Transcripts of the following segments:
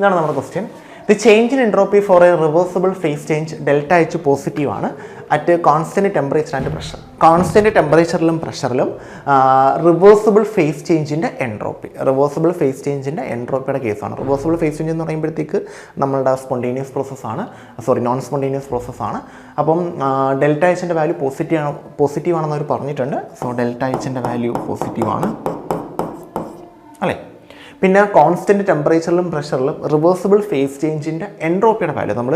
ഇതാണ് നമ്മുടെ question the change in entropy for a reversible phase change delta H positive ആണ് at constant temperature and pressure constant ടെമ്പറേച്ചറിലും പ്രഷറിലും reversible phase ചേഞ്ചിൻ്റെ entropy reversible phase ചേഞ്ചിൻ്റെ എൻട്രോപ്പിയുടെ കേസാണ് റിവേഴ്സിബിൾ ഫേസ് ചേഞ്ച് എന്ന് പറയുമ്പോഴത്തേക്ക് നമ്മളുടെ സ്പോണ്ടേനിയസ് പ്രോസസ്സാണ് സോറി നോൺ സ്പോണ്ടേനിയസ് പ്രോസസ്സാണ് അപ്പം ഡെൽറ്റ എച്ചിൻ്റെ വാല്യൂ പോസിറ്റീവ് ആണ് പോസിറ്റീവ് ആണെന്ന് അവർ പറഞ്ഞിട്ടുണ്ട് സോ ഡെൽറ്റ എച്ചിൻ്റെ വാല്യൂ പോസിറ്റീവ് ആണ് അല്ലേ പിന്നെ കോൺസ്റ്റൻറ്റ് ടെമ്പറേച്ചറിലും പ്രഷറിലും റിവേഴ്സിബിൾ ഫേസ് ചേഞ്ചിൻ്റെ എൻട്രോപ്പിയുടെ വാല്യൂ നമ്മൾ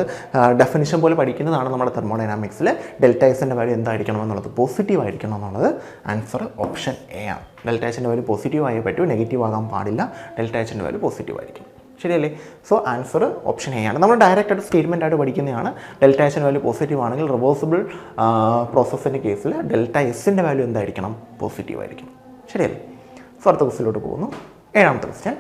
ഡെഫിനിഷൻ പോലെ പഠിക്കുന്നതാണ് നമ്മുടെ തെർമോഡൈനാമിക്സിൽ ഡെൽറ്റ എക്സിൻ്റെ വാല്യൂ എന്തായിരിക്കണം എന്നുള്ളത് പോസിറ്റീവ് ആയിരിക്കണം എന്നുള്ളത് ആൻസർ ഓപ്ഷൻ എ ആണ് ഡെൽറ്റ എച്ചിൻ്റെ വാല്യൂ പോസിറ്റീവ് ആയേ പറ്റൂ നെഗറ്റീവ് ആകാൻ പാടില്ല ഡെൽറ്റ എച്ചിൻ്റെ വാല്യൂ പോസിറ്റീവ് ആയിരിക്കും ശരിയല്ലേ സോ ആൻസർ ഓപ്ഷൻ എ ആണ് നമ്മൾ ഡയറക്റ്റ് ആയിട്ട് സ്റ്റേറ്റ്മെൻ്റ് ആയിട്ട് പഠിക്കുന്നതാണ് ഡെൽറ്റ എസിൻ്റെ വാല്യൂ പോസിറ്റീവ് ആണെങ്കിൽ റിവേഴ്സിബിൾ പ്രോസസ്സിൻ്റെ കേസിൽ ഡെൽറ്റ എസിൻ്റെ വാല്യൂ എന്തായിരിക്കണം പോസിറ്റീവ് ആയിരിക്കും ശരിയല്ലേ സോ അടുത്ത ക്വസ്റ്റിലോട്ട് പോകുന്നു ഏഴാമത്തെ question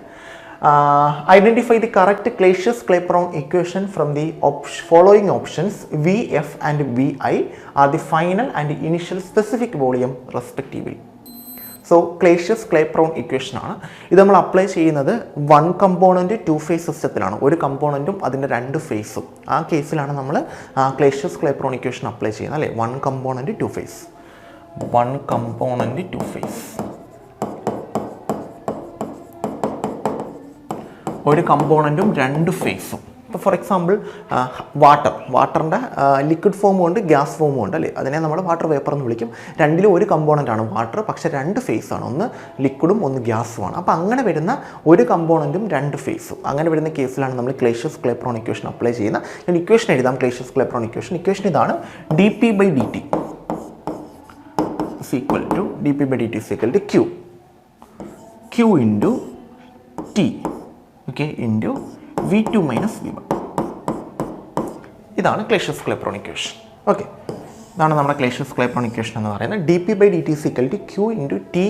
identify the correct Clausius Clapeyron equation from the option following options V F and V I are the final and initial specific volume respectively so Clausius Clapeyron equation ആണ് ഇത് നമ്മൾ apply ചെയ്യുന്നത് one component two phase സിസ്റ്റത്തിലാണ് ഒരു കമ്പോണൻറ്റും അതിൻ്റെ രണ്ട് ഫേസും ആ കേസിലാണ് നമ്മൾ ക്ലേഷ്യസ് ക്ലേപ്രോൺ ഇക്വേഷൻ അപ്ലൈ ചെയ്യുന്നത് അല്ലേ one component two phase one component two phase ഒരു കമ്പോണൻറ്റും രണ്ട് ഫേസും ഇപ്പോൾ ഫോർ എക്സാമ്പിൾ വാട്ടർ വാട്ടറിൻ്റെ ലിക്വിഡ് ഫോമും ഉണ്ട് ഗ്യാസ് ഫോമും ഉണ്ട് അല്ലേ അതിനെ നമ്മൾ വാട്ടർ വേപ്പർ എന്ന് വിളിക്കും രണ്ടിലും ഒരു ആണ് വാട്ടർ പക്ഷേ രണ്ട് ഫേസാണ് ഒന്ന് ലിക്വിഡും ഒന്ന് ഗ്യാസുമാണ് അപ്പോൾ അങ്ങനെ വരുന്ന ഒരു കമ്പോണൻറ്റും രണ്ട് ഫേസും അങ്ങനെ വരുന്ന കേസിലാണ് നമ്മൾ ക്ലേഷ്യസ് ക്ലേപ്രോൺ ഇക്വേഷൻ അപ്ലൈ ചെയ്യുന്നത് ഞാൻ ഇക്വേഷൻ എഴുതാം ക്ലേഷ്യസ് ക്ലേപ്രോൺ ഇക്വേഷൻ ഇക്വേഷൻ ഇതാണ് D P by D T equal to D P by D T equal to Q Q into T okay into V two minus V one ഇതാണ് Clausius Clapeyron equation okay ഇതാണ് നമ്മുടെ Clausius Clapeyron equation എന്ന് പറയുന്നത് D P by D T is equal to Q into T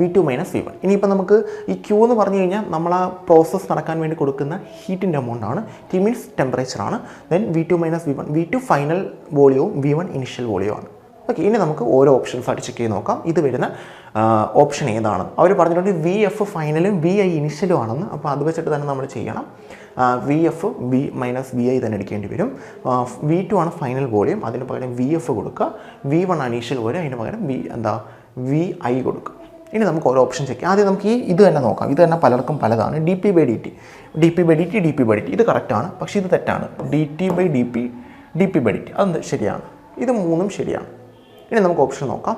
V two minus V one ഇനിയിപ്പോൾ നമുക്ക് ഈ Q എന്ന് പറഞ്ഞു കഴിഞ്ഞാൽ നമ്മൾ ആ പ്രോസസ്സ് നടക്കാൻ വേണ്ടി കൊടുക്കുന്ന ഹീറ്റിൻ്റെ എമൗണ്ട് ആണ് T means ടെമ്പറേച്ചറാണ് then V two minus V one V two final വോളിയവും V one initial വോളിയവും ആണ് ഓക്കെ ഇനി നമുക്ക് ഓരോ ഓപ്ഷൻസ് ആയിട്ട് ചെക്ക് ചെയ്ത് നോക്കാം ഇത് വരുന്ന ഓപ്ഷൻ ഏതാണ് അവർ പറഞ്ഞിട്ടുണ്ട് വി എഫ് ഫൈനലും വി ഐ ഇനിഷ്യലും ആണെന്ന് അപ്പോൾ അത് വെച്ചിട്ട് തന്നെ നമ്മൾ ചെയ്യണം V F B minus V I തന്നെ എടുക്കേണ്ടി വരും വി ടു ആണ് ഫൈനൽ വോളിയം അതിന് പകരം വി എഫ് കൊടുക്കുക വി വൺ ആണ് ഇനിഷ്യൽ വോളിയം അതിന് പകരം വി എന്താ വി ഐ കൊടുക്കുക ഇനി നമുക്ക് ഓരോ ഓപ്ഷൻ ചെക്ക് ആദ്യം നമുക്ക് ഈ ഇത് തന്നെ നോക്കാം ഇത് തന്നെ പലർക്കും പലതാണ് D P by D T D P by D T D P by D T ഇത് കറക്റ്റാണ് പക്ഷേ ഇത് തെറ്റാണ് D T by D P D P by D T അത് ശരിയാണ് ഇത് മൂന്നും ശരിയാണ് ഇനി നമുക്ക് ഓപ്ഷൻ നോക്കാം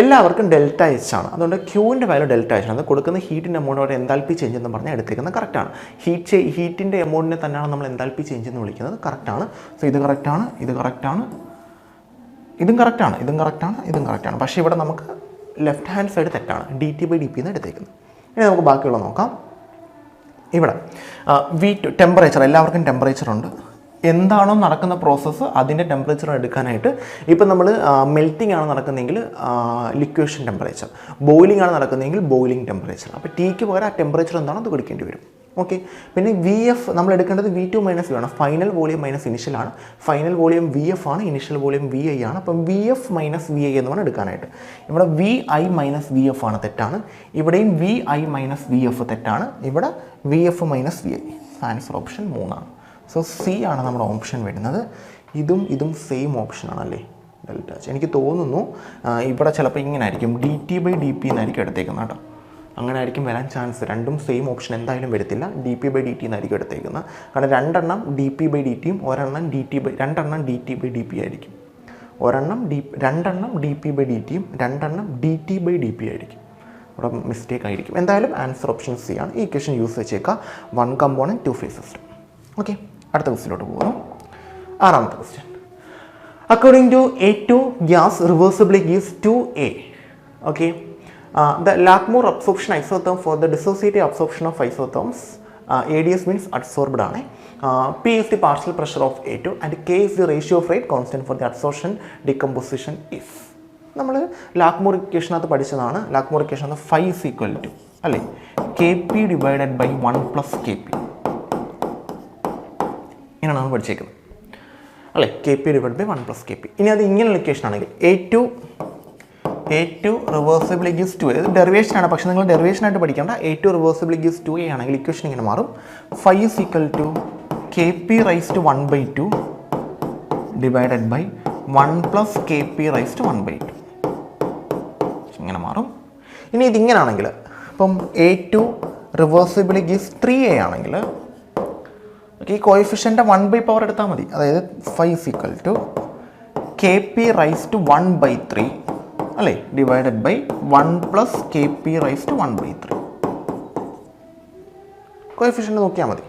എല്ലാവർക്കും ഡെൽറ്റ എച്ച് ആണ് അതുകൊണ്ട് ക്യൂവിൻ്റെ വാല്യൂ ഡെൽറ്റ എച്ച് ആണ് അത് കൊടുക്കുന്ന ഹീറ്റിൻ്റെ എമൗണ്ടോടെ എന്താൽപ്പി ചേഞ്ച് എന്ന് പറഞ്ഞാൽ എടുത്തേക്കുന്നത് കറക്റ്റാണ് ഹീറ്റ് ഹീറ്റിൻ്റെ എമൗണ്ടിനെ തന്നെയാണ് നമ്മൾ എന്താൽപ്പി ചേഞ്ച് എന്ന് വിളിക്കുന്നത് കറക്റ്റാണ് സോ ഇത് കറക്റ്റാണ് ഇത് കറക്റ്റാണ് ഇതും കറക്റ്റാണ് ഇതും കറക്റ്റാണ് ഇതും കറക്റ്റാണ് പക്ഷേ ഇവിടെ നമുക്ക് ലെഫ്റ്റ് ഹാൻഡ് സൈഡ് തെറ്റാണ് D T by D P എന്ന് എടുത്തേക്കുന്നത് ഇനി നമുക്ക് ബാക്കിയുള്ള നോക്കാം ഇവിടെ വി ടു ടെമ്പറേച്ചർ എല്ലാവർക്കും ടെമ്പറേച്ചർ ഉണ്ട് എന്താണോ നടക്കുന്ന പ്രോസസ്സ് അതിൻ്റെ ടെമ്പറേച്ചർ എടുക്കാനായിട്ട് ഇപ്പം നമ്മൾ മെൽറ്റിംഗ് ആണ് നടക്കുന്നതെങ്കിൽ ലിക്വേഷൻ ടെമ്പറേച്ചർ ബോയിലിംഗ് ആണ് നടക്കുന്നതെങ്കിൽ ബോയിലിംഗ് ടെമ്പറേച്ചർ അപ്പോൾ ടീക്ക് പകരം ആ ടെമ്പറേച്ചർ എന്താണോ അത് കൊടുക്കേണ്ടി വരും ഓക്കെ പിന്നെ വി എഫ് നമ്മൾ എടുക്കേണ്ടത് വി ടു മൈനസ് വി ആണ് ഫൈനൽ വോളിയം മൈനസ് ഇനിഷ്യൽ ആണ് ഫൈനൽ വോളിയം വി എഫ് ആണ് ഇനിഷ്യൽ വോളിയം വി ഐ ആണ് അപ്പം V F minus V I എന്ന് പറഞ്ഞാൽ എടുക്കാനായിട്ട് ഇവിടെ V I minus V F ആണ് തെറ്റാണ് ഇവിടെയും V I minus V F തെറ്റാണ് ഇവിടെ V F minus V I answer option മൂന്നാണ് സോ സി ആണ് നമ്മുടെ ഓപ്ഷൻ വരുന്നത് ഇതും ഇതും സെയിം ആണല്ലേ ഡെൽറ്റ എച്ച് എനിക്ക് തോന്നുന്നു ഇവിടെ ചിലപ്പോൾ ഇങ്ങനെ ആയിരിക്കും D T by D P എന്നായിരിക്കും എടുത്തേക്കുന്നത് കേട്ടോ അങ്ങനെ ആയിരിക്കും വരാൻ ചാൻസ് രണ്ടും സെയിം ഓപ്ഷൻ എന്തായാലും വരത്തില്ല D P by D T എന്നായിരിക്കും എടുത്തേക്കുന്നത് കാരണം രണ്ടെണ്ണം ഡി പി ബൈ ഡി ടിയും ഒരെണ്ണം ഡി ടി ബൈ രണ്ടെണ്ണം D T by D P ആയിരിക്കും ഒരെണ്ണം ഡി രണ്ടെണ്ണം ഡി പി ബൈ ഡി ടിയും രണ്ടെണ്ണം D T by D P ആയിരിക്കും ഇവിടെ മിസ്റ്റേക്ക് ആയിരിക്കും എന്തായാലും ആൻസർ ഓപ്ഷൻ സി ആണ് ഈ ഇക്വേഷൻ യൂസ് വെച്ചേക്കുക one component two phase system okay അടുത്ത ക്വസ്റ്റിലോട്ട് പോകുന്നു ആറാമത്തെ question according to A two gas reversibly is two A okay the Langmuir absorption isotherm for the dissociative absorption of isotherms A D S means adsorbed ആണ് P is the partial pressure of A two and K is the ratio of rate constant for the adsorption decomposition is നമ്മൾ Langmuir ഇക്വേഷനകത്ത് പഠിച്ചതാണ് Langmuir equation five is equal to അല്ലേ K P divided by one plus K P ഇങ്ങനെയാണ് നമ്മൾ പഠിച്ചേക്കുന്നത് അല്ലേ K P divide by one plus K P ഇനി അത് ഇങ്ങനെയുള്ള ഇക്വേഷൻ ആണെങ്കിൽ A two A two reversible gives two അതായത് ഡെറിവേഷൻ ആണ് പക്ഷേ നിങ്ങൾ ഡെറിവേഷൻ ആയിട്ട് പഠിക്കേണ്ട A two reversible gives two A ആണെങ്കിൽ ഇക്വേഷൻ ഇങ്ങനെ മാറും five is equal to K P raise to one by two divided by one plus K P raise to one by two ഇങ്ങനെ മാറും ഇനി ഇതിങ്ങനാണെങ്കിൽ ഇപ്പം A two reversible gives three A ആണെങ്കിൽ നമുക്ക് ഈ കോയിഫിഷ്യൻ്റെ വൺ ബൈ പവർ എടുത്താൽ മതി അതായത് five equal to K P raise to one by three അല്ലേ divided by one plus K P raise to one by three coefficient നോക്കിയാൽ മതി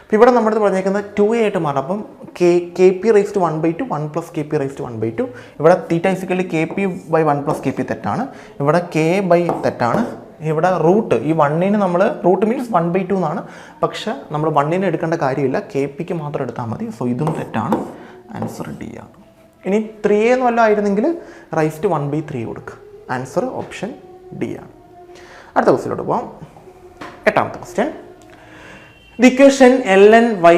അപ്പോൾ ഇവിടെ നമ്മുടെ പറഞ്ഞേക്കുന്നത് ടു എ ആയിട്ട് മാറും അപ്പം K K P raise to one by two one plus K P raise to one by two ഇവിടെ theta is equal K P by one plus K P തെറ്റാണ് ഇവിടെ കെ ബൈ തെറ്റാണ് ഇവിടെ root ഈ വണ്ണിന് നമ്മൾ root means one by two എന്നാണ് പക്ഷെ നമ്മൾ വണ്ണിന് എടുക്കേണ്ട കാര്യമില്ല കെ പിക്ക് മാത്രം എടുത്താൽ മതി സോ ഇതും തെറ്റാണ് ആൻസർ ഡി ആണ് ഇനി ത്രീ എന്ന് വല്ല ആയിരുന്നെങ്കിൽ raise to one by three കൊടുക്കുക ആൻസർ ഓപ്ഷൻ ഡി ആണ് അടുത്ത ക്വസ്റ്റിലോട്ട് പോവാം എട്ടാമത്തെ question the equation L N Y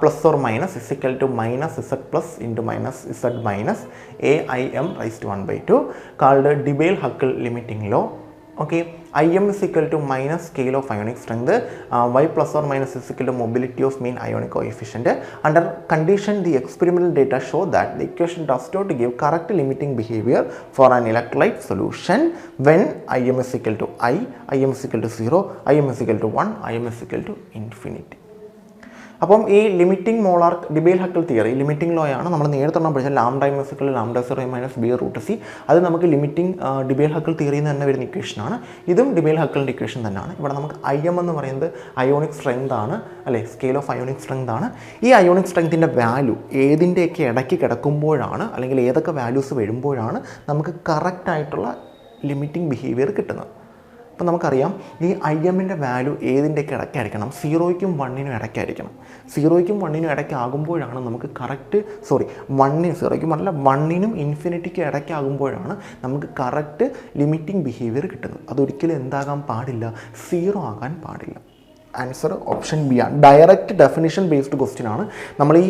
plus or minus is equal to minus Z plus into minus Z minus A I M raise to one by two called Debye Huckel limiting law Okay, Im is equal to minus scale of ionic strength, uh, y plus or minus is equal to mobility of mean ionic coefficient. Under condition the experimental data show that the equation does not give correct limiting behavior for an electrolyte solution when Im is equal to I, Im is equal to 0, Im is equal to 1, Im is equal to infinity. അപ്പം ഈ limiting molar Debye Huckel theory limiting law ആണ് നമ്മൾ നേരത്തെ നമ്മൾ ഡൈ lambda ലാം lambda zero minus B root C അത് നമുക്ക് limiting ഡിബേൽ Hückel theory എന്ന് തന്നെ വരുന്ന ഇക്വേഷനാണ് ഇതും ഡിബേൽ ഹക്കലിൻ്റെ ഇക്വേഷൻ തന്നെയാണ് ഇവിടെ നമുക്ക് ഐ എം എന്ന് പറയുന്നത് അയോണിക് സ്ട്രെങ്ത് ആണ് അല്ലേ സ്കെയിൽ ഓഫ് അയോണിക് സ്ട്രെങ്ത് ആണ് ഈ അയോണിക് സ്ട്രെങ്ത്തിൻ്റെ വാല്യൂ ഏതിൻ്റെയൊക്കെ ഇടയ്ക്ക് കിടക്കുമ്പോഴാണ് അല്ലെങ്കിൽ ഏതൊക്കെ വാല്യൂസ് വരുമ്പോഴാണ് നമുക്ക് കറക്റ്റായിട്ടുള്ള ലിമിറ്റിംഗ് ബിഹേവിയർ കിട്ടുന്നത് അപ്പം നമുക്കറിയാം ഈ ഐ എമ്മിൻ്റെ വാല്യൂ ഏതിൻ്റെയൊക്കെ ഇടയ്ക്കായിരിക്കണം സീറോയ്ക്കും വണ്ണിനും ഇടയ്ക്കായിരിക്കണം സീറോയ്ക്കും വണ്ണിനും ഇടയ്ക്കാകുമ്പോഴാണ് നമുക്ക് കറക്റ്റ് സോറി വണ്ണിന് സീറോയ്ക്കും അല്ല വണ്ണിനും ഇൻഫിനിറ്റിക്കും ഇടയ്ക്കാകുമ്പോഴാണ് നമുക്ക് കറക്റ്റ് ലിമിറ്റിംഗ് ബിഹേവിയർ കിട്ടുന്നത് അതൊരിക്കലും എന്താകാൻ പാടില്ല സീറോ ആകാൻ പാടില്ല ആൻസർ ഓപ്ഷൻ ബി ആണ് ഡയറക്റ്റ് ഡെഫിനിഷൻ ബേസ്ഡ് ക്വസ്റ്റ്യൻ ആണ് നമ്മൾ ഈ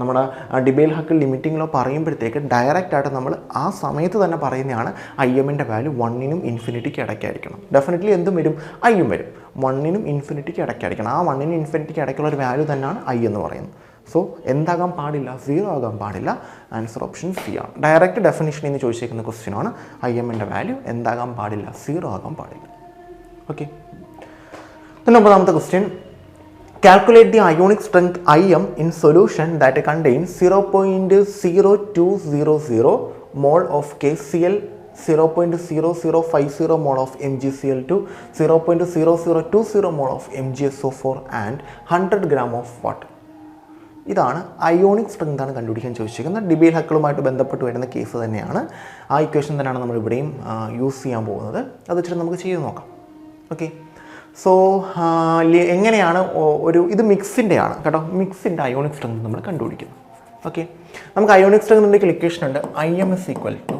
നമ്മുടെ ഡിബേൽ ഹക്ക് ലിമിറ്റിംഗ് ലോ പറയുമ്പോഴത്തേക്ക് ഡയറക്റ്റ് ആയിട്ട് നമ്മൾ ആ സമയത്ത് തന്നെ പറയുന്നതാണ് ഐ എമ്മിൻ്റെ വാല്യൂ വണ്ണിനും ഇൻഫിനിറ്റിക്ക് ഇടയ്ക്കായിരിക്കണം ഡെഫിനറ്റ്ലി എന്തും വരും ഐ എം വരും വണ്ണിനും ഇൻഫിനിറ്റിക്ക് ഇടയ്ക്കായിരിക്കണം ആ വണ്ണിനും ഇൻഫിനിറ്റിക്ക് ഇടയ്ക്കുള്ള ഒരു വാല്യൂ തന്നെയാണ് ഐ എന്ന് പറയുന്നത് സോ എന്താകാൻ പാടില്ല സീറോ ആകാൻ പാടില്ല ആൻസർ ഓപ്ഷൻ സി ആണ് ഡയറക്റ്റ് ഡെഫിനിഷൻ എന്ന് ചോദിച്ചേക്കുന്ന ആണ് ഐ എമ്മിൻ്റെ വാല്യൂ എന്താകാൻ പാടില്ല സീറോ ആകാൻ പാടില്ല ഓക്കെ then ഒമ്പതാമത്തെ question calculate the ionic strength I M in solution that contain zero point zero two zero zero mole of K C L zero point zero zero five zero mole of M G C L two zero point zero zero two zero mole of M G S O four and hundred gram of water ഇതാണ് ionic strength ആണ് കണ്ടുപിടിക്കാൻ ചോദിച്ചിരിക്കുന്നത് ഡിബേൽ ഹക്കളുമായിട്ട് ബന്ധപ്പെട്ട് വരുന്ന case തന്നെയാണ് ആ equation തന്നെയാണ് നമ്മൾ ഇവിടെയും യൂസ് ചെയ്യാൻ പോകുന്നത് അത് വെച്ചിട്ട് നമുക്ക് ചെയ്ത് നോക്കാം ഓക്കെ സോ എങ്ങനെയാണ് ഒരു ഇത് മിക്സിൻ്റെയാണ് കേട്ടോ മിക്സിൻ്റെ അയോണിക് സ്ട്രെങ്ത് നമ്മൾ കണ്ടുപിടിക്കുന്നു ഓക്കെ നമുക്ക് അയോണിക് സ്ട്രെങ്തിൻ്റെ ഇക്വേഷൻ ഉണ്ട് I M S equal to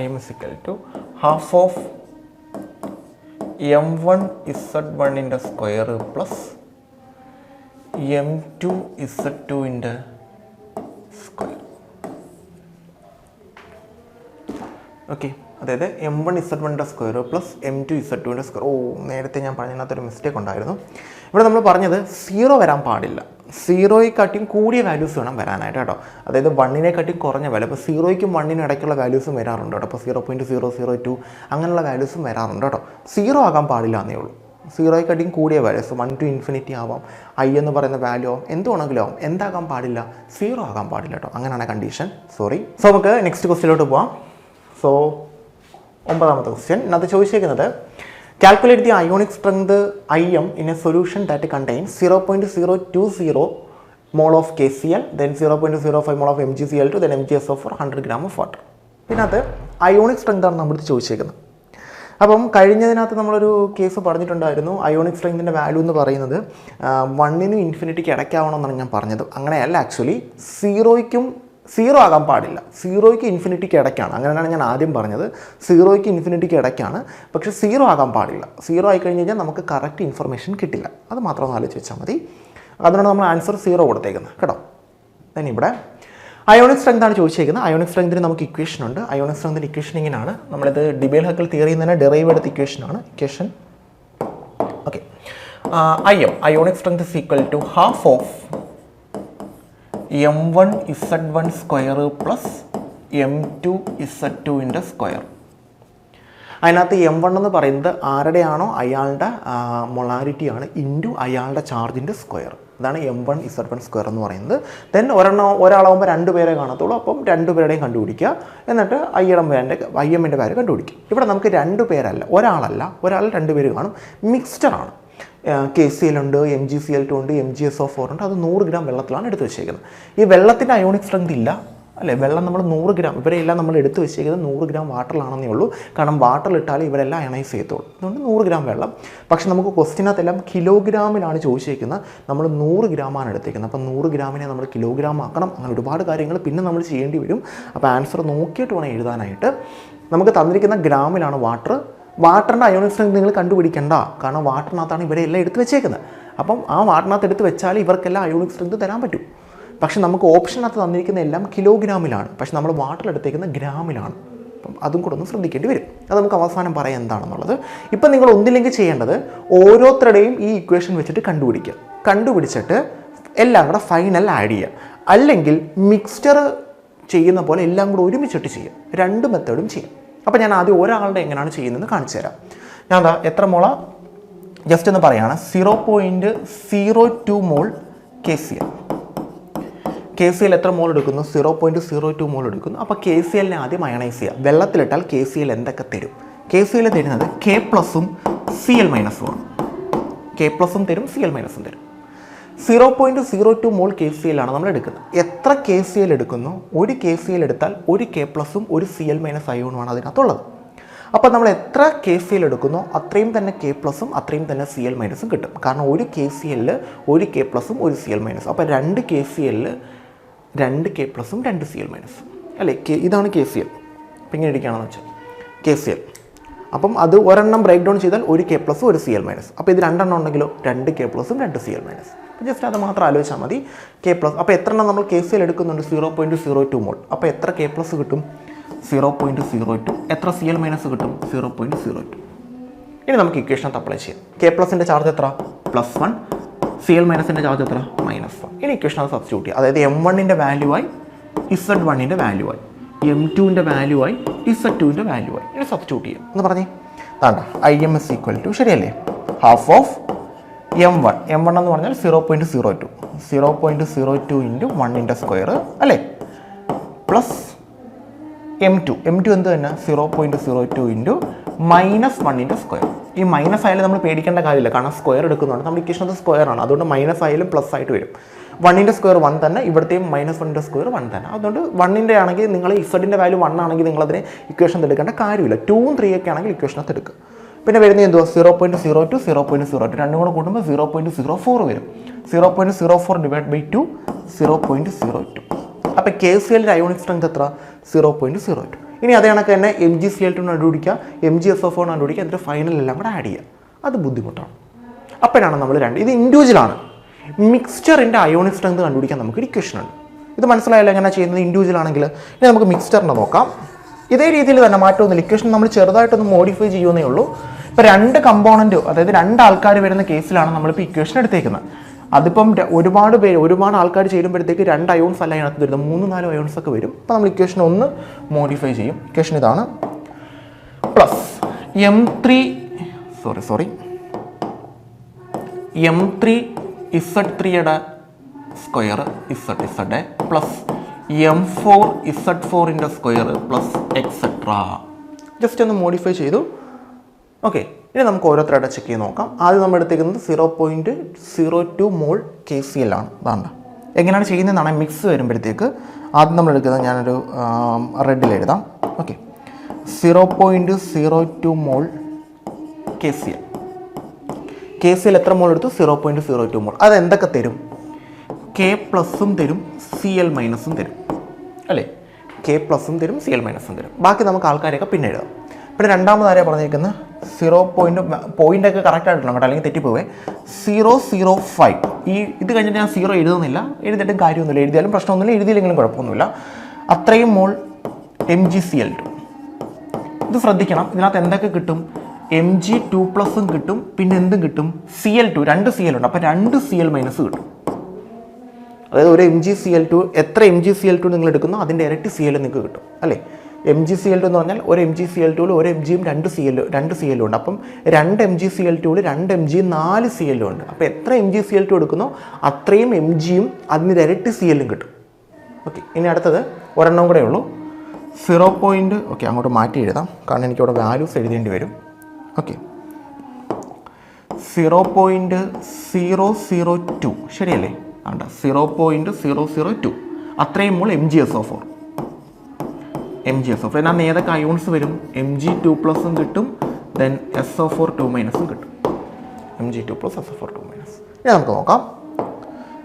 I M S equal to half of M one Z വണ്ണിൻ്റെ square plus M two Z ടുവിൻ്റെ സ്ക്വയർ ഓക്കെ അതായത് എം വൺ ഇസഡ് വണ്ണിൻ്റെ square plus M two Z ടുവിൻ്റെ square ഓ നേരത്തെ ഞാൻ പറഞ്ഞതിനകത്തൊരു mistake ഉണ്ടായിരുന്നു ഇവിടെ നമ്മൾ പറഞ്ഞത് സീറോ വരാൻ പാടില്ല സീറോയെക്കാട്ടിയും കൂടിയ വാല്യൂസ് വേണം വരാനായിട്ട് കേട്ടോ അതായത് വണ്ണിനെക്കാട്ടിയും കുറഞ്ഞ വില അപ്പോൾ സീറോയ്ക്കും വണ്ണിനും ഇടയ്ക്കുള്ള വാല്യൂസും വരാറുണ്ട് കേട്ടോ അപ്പോൾ zero point zero zero two അങ്ങനെയുള്ള വാല്യൂസും വരാറുണ്ട് കേട്ടോ സീറോ ആകാൻ പാടില്ല എന്നേ ഉള്ളൂ സീറോയെക്കാട്ടിയും കൂടിയ വാല്യൂസ് വൺ ടു ഇൻഫിനിറ്റി ആവാം ഐ എന്ന് പറയുന്ന വാല്യൂ ആവും എന്ത് വേണമെങ്കിലും ആവും എന്താകാൻ പാടില്ല സീറോ ആകാൻ പാടില്ല കേട്ടോ അങ്ങനെയാണ് കണ്ടീഷൻ സോറി സോ നമുക്ക് നെക്സ്റ്റ് ക്വസ്റ്റിലോട്ട് പോവാം സോ ഒമ്പതാമത്തെ ക്വസ്റ്റ്യൻ അത് ചോദിച്ചേക്കുന്നത് calculate the ionic strength I M in a solution that contain zero point zero two zero mole of K C L then zero point zero five mole of M G C L two then M G S of four hundred gram of water പിന്നെ അത് ionic strength ആണ് നമ്മളിത് ചോദിച്ചേക്കുന്നത് അപ്പം കഴിഞ്ഞതിനകത്ത് നമ്മളൊരു case പറഞ്ഞിട്ടുണ്ടായിരുന്നു ionic സ്ട്രെങ്തിൻ്റെ value എന്ന് പറയുന്നത് വണ്ണിനും ഇൻഫിനിറ്റിക്ക് ഇടയ്ക്കാവണമെന്നാണ് ഞാൻ പറഞ്ഞത് അങ്ങനെയല്ല ആക്ച്വലി സീറോയ്ക്കും സീറോ ആകാൻ പാടില്ല സീറോയ്ക്ക് ഇൻഫിനിറ്റിക്ക് ഇടയ്ക്കാണ് അങ്ങനെയാണ് ഞാൻ ആദ്യം പറഞ്ഞത് സീറോയ്ക്ക് ഇൻഫിനിറ്റിക്ക് ഇടയ്ക്കാണ് പക്ഷേ സീറോ ആകാൻ പാടില്ല സീറോ ആയി കഴിഞ്ഞ് കഴിഞ്ഞാൽ നമുക്ക് കറക്റ്റ് ഇൻഫർമേഷൻ കിട്ടില്ല അത് മാത്രം ഒന്ന് ആലോചിച്ച് വെച്ചാൽ മതി അതുകൊണ്ട് നമ്മൾ ആൻസർ സീറോ കൊടുത്തേക്കുന്നത് കേട്ടോ ഞാൻ ഇവിടെ അയോണിക് സ്ട്രെങ്ത് ആണ് ചോദിച്ചേക്കുന്നത് അയോണിക് സ്ട്രെങ്തിന് നമുക്ക് ഇക്വേഷൻ ഉണ്ട് അയോണിക് സ്ട്രെങ്തിൻ്റെ ഇക്വേഷൻ ഇങ്ങനെയാണ് നമ്മളിത് ഡിബേൽ ഹക്കൽ തിയറിയിൽ നിന്ന് തന്നെ ഡെറൈവ് എടുത്ത ഇക്വേഷനാണ് equation okay I M ionic strength equal to half of M one Z one square plus M two Z ടുവിൻ്റെ സ്ക്വയർ അതിനകത്ത് എം വൺ എന്ന് പറയുന്നത് ആരുടെയാണോ അയാളുടെ മൊളാരിറ്റിയാണ് ഇൻറ്റു അയാളുടെ ചാർജിൻ്റെ സ്ക്വയർ അതാണ് M one Z one square എന്ന് പറയുന്നത് ദെൻ ഒരെണ്ണം ഒരാളാകുമ്പോൾ രണ്ട് പേരെ കാണത്തുള്ളൂ അപ്പം രണ്ട് പേരുടെയും കണ്ടുപിടിക്കുക എന്നിട്ട് ഐ എം പേരിൻ്റെ ഐ എമ്മിൻ്റെ പേര് കണ്ടുപിടിക്കുക ഇവിടെ നമുക്ക് രണ്ട് പേരല്ല ഒരാളല്ല ഒരാൾ രണ്ട് പേര് കാണും ആണ് കെ സി എൽ ഉണ്ട് M G C L two ഉണ്ട് M G S O four ഉണ്ട് അത് നൂറ് ഗ്രാം വെള്ളത്തിലാണ് എടുത്തു വെച്ചേക്കുന്നത് ഈ വെള്ളത്തിൻ്റെ അയോണിക് സ്ട്രെങ്ത് ഇല്ല അല്ലേ വെള്ളം നമ്മൾ നൂറ് ഗ്രാം ഇവരെല്ലാം നമ്മൾ എടുത്തു വെച്ചേക്കുന്നത് നൂറ് ഗ്രാം വാട്ടറിലാണെന്നേ ഉള്ളൂ കാരണം വാട്ടറിലിട്ടാൽ ഇവരെല്ലാം അയണൈസ് ചെയ്യത്തുള്ളൂ അതുകൊണ്ട് നൂറ് ഗ്രാം വെള്ളം പക്ഷെ നമുക്ക് ക്വസ്റ്റിനകത്തെല്ലാം കിലോഗ്രാമിലാണ് ചോദിച്ചേക്കുന്നത് നമ്മൾ നൂറ് ഗ്രാമാണ് എടുത്തേക്കുന്നത് അപ്പം നൂറ് ഗ്രാമിനെ നമ്മൾ കിലോഗ്രാം ആക്കണം അങ്ങനെ ഒരുപാട് കാര്യങ്ങൾ പിന്നെ നമ്മൾ ചെയ്യേണ്ടി വരും അപ്പോൾ ആൻസർ നോക്കിയിട്ട് വേണം എഴുതാനായിട്ട് നമുക്ക് തന്നിരിക്കുന്ന ഗ്രാമിലാണ് വാട്ടർ വാട്ടറിൻ്റെ അയോണിക് സ്ട്രെങ്ത് നിങ്ങൾ കണ്ടുപിടിക്കണ്ട കാരണം വാട്ടറിനകത്താണ് ഇവരെ എല്ലാം എടുത്ത് വെച്ചേക്കുന്നത് അപ്പം ആ വാട്ടറിനകത്ത് എടുത്ത് വെച്ചാൽ ഇവർക്കെല്ലാം അയോണിക് സ്ട്രെങ്ത് തരാൻ പറ്റും പക്ഷെ നമുക്ക് ഓപ്ഷനകത്ത് തന്നിരിക്കുന്ന എല്ലാം കിലോഗ്രാമിലാണ് പക്ഷെ നമ്മൾ വാട്ടർ എടുത്തേക്കുന്ന ഗ്രാമിലാണ് അപ്പം അതും കൂടെ ഒന്ന് ശ്രദ്ധിക്കേണ്ടി വരും അത് നമുക്ക് അവസാനം പറയാം എന്താണെന്നുള്ളത് ഇപ്പം നിങ്ങൾ ഒന്നില്ലെങ്കിൽ ചെയ്യേണ്ടത് ഓരോരുത്തരുടെയും ഈ ഇക്വേഷൻ വെച്ചിട്ട് കണ്ടുപിടിക്കുക കണ്ടുപിടിച്ചിട്ട് എല്ലാം കൂടെ ഫൈനൽ ആഡ് ചെയ്യുക അല്ലെങ്കിൽ മിക്സ്ചർ ചെയ്യുന്ന പോലെ എല്ലാം കൂടെ ഒരുമിച്ചിട്ട് ചെയ്യാം രണ്ട് മെത്തേഡും ചെയ്യാം അപ്പോൾ ഞാൻ ആദ്യം ഒരാളുടെ എങ്ങനെയാണ് ചെയ്യുന്നത് കാണിച്ചു തരാം ഞാൻ എന്താ എത്ര മോള ജസ്റ്റ് ഒന്ന് പറയുകയാണ് zero point zero two mole K C L K C L എത്ര മോൾ എടുക്കുന്നു zero point zero two mole എടുക്കുന്നു അപ്പോൾ കെ സി എല്ലിനെ ആദ്യം മയണൈസ് ചെയ്യുക വെള്ളത്തിലിട്ടാൽ കെ സി എൽ എന്തൊക്കെ തരും കെ സി എൽ തരുന്നത് കെ പ്ലസും സി എൽ മൈനസും ആണ് കെ പ്ലസും തരും സി എൽ മൈനസും തരും zero point zero two mole K C എല്ലാണ് നമ്മൾ എടുക്കുന്നത് എത്ര കെ സി എൽ എടുക്കുന്നു ഒരു കെ സി എൽ എടുത്താൽ ഒരു കെ പ്ലസും ഒരു സി എൽ മൈനസ് അയോണുമാണ് അതിനകത്തുള്ളത് അപ്പോൾ നമ്മൾ എത്ര കെ സി എൽ എടുക്കുന്നു അത്രയും തന്നെ കെ പ്ലസും അത്രയും തന്നെ സി എൽ മൈനസും കിട്ടും കാരണം ഒരു കെ സി എല്ല് ഒരു കെ പ്ലസും ഒരു സി എൽ മൈനസും അപ്പോൾ രണ്ട് കെ സി എല്ല് രണ്ട് കെ പ്ലസും രണ്ട് സി എൽ മൈനസും അല്ലേ കെ ഇതാണ് കെ സി എൽ അപ്പം ഇങ്ങനെ ഇരിക്കുകയാണെന്ന് വെച്ചാൽ കെ സി എൽ അപ്പം അത് ഒരെണ്ണം ബ്രേക്ക് ഡൗൺ ചെയ്താൽ ഒരു കെ പ്ലസും ഒരു സി എൽ മൈനസ് അപ്പോൾ ഇത് രണ്ടെണ്ണം ഉണ്ടെങ്കിലോ രണ്ട് കെ പ്ലസും രണ്ട് സി എൽ മൈനസ് ജസ്റ്റ് അത് മാത്രം ആലോചിച്ചാൽ മതി കെ പ്ലസ് അപ്പോൾ എത്ര എണ്ണം നമ്മൾ കെ സി എൽ എടുക്കുന്നുണ്ട് zero point zero two mole അപ്പോൾ എത്ര കെ പ്ലസ് കിട്ടും സീറോ പോയിൻറ്റ് സീറോ ടു എത്ര സി എൽ മൈനസ് കിട്ടും സീറോ പോയിൻറ്റ് സീറോ ടു ഇനി നമുക്ക് ഇക്വേഷൻ അപ്ലൈ ചെയ്യാം കെ പ്ലസിൻ്റെ ചാർജ് എത്ര പ്ലസ് വൺ സി എൽ മൈനസിൻ്റെ ചാർജ് എത്ര മൈനസ് വൺ ഇനി ഇക്വേഷൻ അത് സബ്സ്റ്റിറ്റ്യൂട്ട് ചെയ്യുക അതായത് എം വണ്ണിൻ്റെ വാല്യൂ ആയി ഇസഡ് വണ്ണിൻ്റെ വാല്യൂ ആയി എം ടുവിൻ്റെ വാല്യൂ ആയി ഇസഡ് ടുവിൻ്റെ വാല്യൂ ആയി ഇനി സബ്സ്റ്റിറ്റ്യൂട്ട് ചെയ്യുക എന്ന് പറഞ്ഞേ താണ്ട I M S equal to ശരിയല്ലേ half of M one M one എന്ന് പറഞ്ഞാൽ zero point zero two zero point zero two into one വണ്ണിൻ്റെ സ്ക്വയർ അല്ലേ plus M two M two എന്ത് തന്നെ zero point zero two into minus വണ്ണിൻ്റെ square ഈ minus ആയാലും നമ്മൾ പേടിക്കേണ്ട കാര്യമില്ല കാരണം സ്ക്വയർ എടുക്കുന്നുണ്ട് നമ്മൾ ഇക്വേഷൻ അത് സ്ക്വയർ ആണ് അതുകൊണ്ട് മൈനസ് ആയാലും പ്ലസ് ആയിട്ട് വരും വണ്ണിൻ്റെ സ്ക്വയർ വൺ തന്നെ ഇവിടുത്തെയും മൈനസ് വണ്ണിൻ്റെ സ്ക്വയർ വൺ തന്നെ അതുകൊണ്ട് വണ്ണിൻ്റെ ആണെങ്കിൽ നിങ്ങൾ ഇസഡിൻ്റെ വാല്യൂ വൺ ആണെങ്കിൽ നിങ്ങളതിനെ ഇക്വേഷൻ എടുക്കേണ്ട കാര്യമില്ല ടൂവും ത്രീ ഒക്കെ ആണെങ്കിൽ ഇക്വേഷനകത്ത് എടുക്കുക പിന്നെ വരുന്നത് എന്തുവാ zero point zero two zero point zero two രണ്ടും കൂടെ കൂടുമ്പോൾ സീറോ പോയിന്റ് സീറോ ഫോർ വരും zero point zero four divide by two zero point zero two അപ്പോൾ കെ സി എല്ലിൻ്റെ അയോണിക് സ്ട്രെങ്ത് എത്ര സീറോ പോയിന്റ് സീറോ ടു ഇനി അതേ കണക്ക് തന്നെ M G C L two കണ്ടുപിടിക്കുക M G S F O കണ്ടുപിടിക്കുക എന്നിട്ട് ഫൈനൽ എല്ലാം കൂടെ ആഡ് ചെയ്യുക അത് ബുദ്ധിമുട്ടാണ് അപ്പോഴാണ് നമ്മൾ രണ്ട് ഇത് ഇൻഡിവിജ്വലാണ് മിക്സ്ചറിൻ്റെ അയോണിക് സ്ട്രെങ്ത് കണ്ടുപിടിക്കാൻ നമുക്ക് ഉണ്ട് ഇത് മനസ്സിലായാലും എങ്ങനെ ചെയ്യുന്നത് ഇൻഡിവിജ്വൽ ആണെങ്കിൽ ഇനി നമുക്ക് മിക്സ്ചറിനെ നോക്കാം ഇതേ രീതിയിൽ തന്നെ മാറ്റമൊന്നുമില്ല ഇക്വേഷൻ നമ്മൾ ചെറുതായിട്ടൊന്ന് മോഡിഫൈ ചെയ്യുന്നേ ഉള്ളൂ ഇപ്പോൾ രണ്ട് കമ്പോണന്റോ അതായത് രണ്ട് ആൾക്കാർ വരുന്ന കേസിലാണ് നമ്മളിപ്പോൾ ഇക്വേഷൻ എടുത്തേക്കുന്നത് അതിപ്പം ഒരുപാട് പേര് ഒരുപാട് ആൾക്കാർ ചേരുമ്പോഴത്തേക്ക് രണ്ട് അയോൺസ് അല്ല അതിനകത്ത് വരുന്നത് മൂന്ന് നാല് അയോൺസ് ഒക്കെ വരും അപ്പോൾ നമ്മൾ ഇക്വേഷൻ ഒന്ന് മോഡിഫൈ ചെയ്യും ഇക്വേഷൻ ഇതാണ് plus M three sorry sorry M three Z ത്രീയുടെ square Z Z plus M four Z ഫോറിൻ്റെ സ്ക്വയർ പ്ലസ് എക്സെട്രാ ജസ്റ്റ് ഒന്ന് മോഡിഫൈ ചെയ്തു ഓക്കെ ഇനി നമുക്ക് ഓരോരുത്തരായിട്ട് ചെക്ക് ചെയ്ത് നോക്കാം ആദ്യം നമ്മൾ എടുത്തേക്കുന്നത് zero point zero two mole K C L ആണ് അതാണ് എങ്ങനെയാണ് ചെയ്യുന്നതെന്നാണ് മിക്സ് വരുമ്പോഴത്തേക്ക് ആദ്യം നമ്മൾ എടുക്കുന്നത് ഞാനൊരു റെഡിൽ എഴുതാം okay zero point zero two mole K C L K C L എത്ര മോൾ എടുത്തു zero point zero two mole അത് എന്തൊക്കെ തരും കെ പ്ലസും തരും സി എൽ മൈനസും തരും അല്ലേ കെ പ്ലസും തരും സി എൽ മൈനസും തരും ബാക്കി നമുക്ക് ആൾക്കാരെയൊക്കെ പിന്നെ എഴുതാം പിന്നെ രണ്ടാമത് ആരെയാണ് പറഞ്ഞിരിക്കുന്നത് സീറോ പോയിന്റ് ഒക്കെ കറക്റ്റ് ആയിട്ടുള്ള കേട്ടോ അല്ലെങ്കിൽ തെറ്റിപ്പോവേ സീറോ സീറോ ഫൈവ് ഈ ഇത് കഴിഞ്ഞിട്ട് ഞാൻ സീറോ എഴുതുന്നില്ല എഴുതിയിട്ടും കാര്യമൊന്നുമില്ല എഴുതിയാലും പ്രശ്നമൊന്നുമില്ല എഴുതിയില്ലെങ്കിലും കുഴപ്പമൊന്നുമില്ല അത്രയും mole M G C L two ഇത് ശ്രദ്ധിക്കണം ഇതിനകത്ത് എന്തൊക്കെ കിട്ടും എം ജി ടു പ്ലസും കിട്ടും പിന്നെ എന്തും കിട്ടും സി എൽ ടു രണ്ട് സി എൽ ഉണ്ട് അപ്പോൾ രണ്ട് സി എൽ മൈനസ് കിട്ടും അതായത് ഒരു M G C L two എത്ര M G C L two നിങ്ങൾ എടുക്കുന്നു അതിൻ്റെ ഇരട്ടി സി എൽ നിങ്ങൾക്ക് കിട്ടും അല്ലേ M G C L two എന്ന് പറഞ്ഞാൽ ഒരു എം ജി സി എൽ ടുവിൽ ഒരു എം ജിയും രണ്ട് സി എൽ രണ്ട് സി എല്ലും ഉണ്ട് അപ്പം രണ്ട് എം ജി സി എൽ ടുവിൽ രണ്ട് എം ജിയും നാല് സി എല്ലും ഉണ്ട് അപ്പോൾ എത്ര M G C L two എടുക്കുന്നോ അത്രയും എം ജിയും അതിന് ഇരട്ടി സി എല്ലും കിട്ടും ഓക്കെ ഇനി അടുത്തത് ഒരെണ്ണം കൂടെ ഉള്ളൂ സീറോ പോയിൻറ്റ് ഓക്കെ അങ്ങോട്ട് മാറ്റി എഴുതാം കാരണം എനിക്കവിടെ വാല്യൂസ് എഴുതേണ്ടി വരും okay zero point zero zero two ശരിയല്ലേ ആണ്ട zero point zero zero two അത്രയും mole M G S O four M G S of അതിനകത്ത് ഏതൊക്കെ അയോൺസ് വരും എം ജി ടു പ്ലസും കിട്ടും then S O four two മൈനസും കിട്ടും M G two plus S O four two minus ഇനി നമുക്ക് നോക്കാം